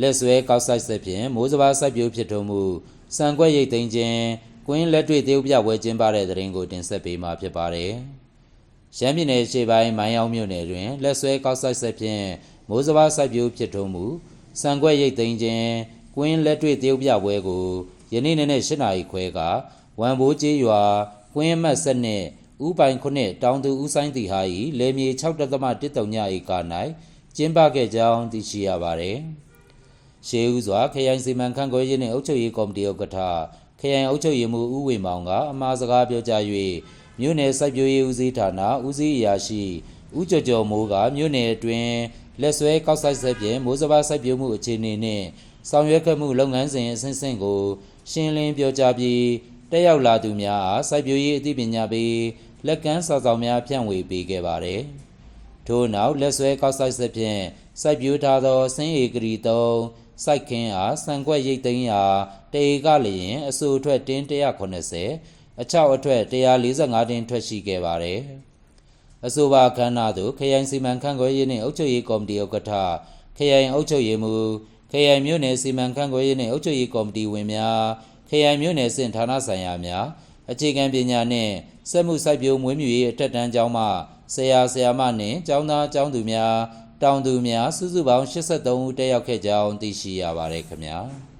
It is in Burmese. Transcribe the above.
လက်ဆွဲကောက်ဆိုင်ဆက်ဖြင့်မိုးစဘာစိုက်ပျိုးဖြစ်ထုံးမှုစံကွက်ရိတ်သိမ်းခြင်းကွင်းလက်တွေ့တရုတ်ပြပွဲကျင်းပတဲ့တဲ့ရင်ကိုတင်ဆက်ပေးမှာဖြစ်ပါတယ်။ရှမ်းပြည်နယ်ရှေ့ပိုင်းမိုင်းအောင်မြို့နယ်တွင်လက်ဆွဲကောက်ဆိုင်ဆက်ဖြင့်မိုးစဘာစိုက်ပျိုးဖြစ်ထုံးမှုစံကွက်ရိတ်သိမ်းခြင်းကွင်းလက်တွေ့တရုတ်ပြပွဲကိုယနေ့နေ့နဲ့၈နာရီခွဲကဝမ်ဘိုးကျေးရွာကွင်းအမတ်ဆက်နှင့်ဥပိုင်ခုနှစ်တောင်သူဦးဆိုင်တီဟာ၏လေမြေ6.1ညဧက၌ကျင်းပခဲ့ကြောင်းသိရှိရပါသည်။ ရှေးဦးစွာခရိုင်စီမံခန့်ခွဲရေးနှင့်အုပ်ချုပ်ရေးကော်မတီဥက္ကဋ္ဌခရိုင်အုပ်ချုပ်ရေးမှူးဦးဝေမောင်ကအမှားစကားပြောကြား၍မြို့နယ်စိုက်ပျိုးရေးဦးစီးဌာနဦးစီးအရာရှိဦးကျော်ကျော်မိုးကမြို့နယ်အတွင်းလက်ဆွဲကောက်ဆိုင်ဆက်ဖြင့်မိုးစဘာစိုက်ပျိုးမှုအခြေအနေနှင့်ဆောင်ရွက်ခဲ့မှုလုပ်ငန်းစဉ်အဆင့်ဆင့်ကိုရှင်းလင်းပြောကြားပြီးတက်ရောက်လာသူများအားစိုက်ပျိုးရေးအသိပညာပေးလက်ကမ်းစာဆောင်များဖြန့်ဝေပေးခဲ့ပါသည်။ထို့နောက်လက်ဆွဲကောက်ဆိုင်ဆက်ဖြင့်စိုက်ပျိုးထားသောဆင်းဧကရီ3 စိုက်ခင်းအားစံကွက်ရိတ်သိမ်းရာတဧကလျင်အဆိုအထွက်တင်း180အချောက်အထွက်145တင်းထွက်ရှိခဲ့ပါသည်အဆိုပါအခမ်းအနားသို့ခရိုင်စီမံခန့်ခွဲရေးနှင့်အုပ်ချုပ်ရေးကော်မတီဥက္ကဋ္ဌခရိုင်အုပ်ချုပ်ရေးမှူးခရိုင်မြို့နယ်စီမံခန့်ခွဲရေးနှင့်အုပ်ချုပ်ရေးကော်မတီဝင်များခရိုင်မြို့နယ်စင်ဌာနဆိုင်ရာများအခြေခံပညာနှင့်စက်မှုစိုက်ပျိုးမွေးမြူရေးအထက်တန်းကျောင်းမှဆရာဆရာမနှင့်ကျောင်းသားကျောင်းသူများ တောင်သူများစုစုပေါင်း83ဦးတက်ရောက်ခဲ့ကြောင်းသိရှိရပါတယ်ခင်ဗျာ။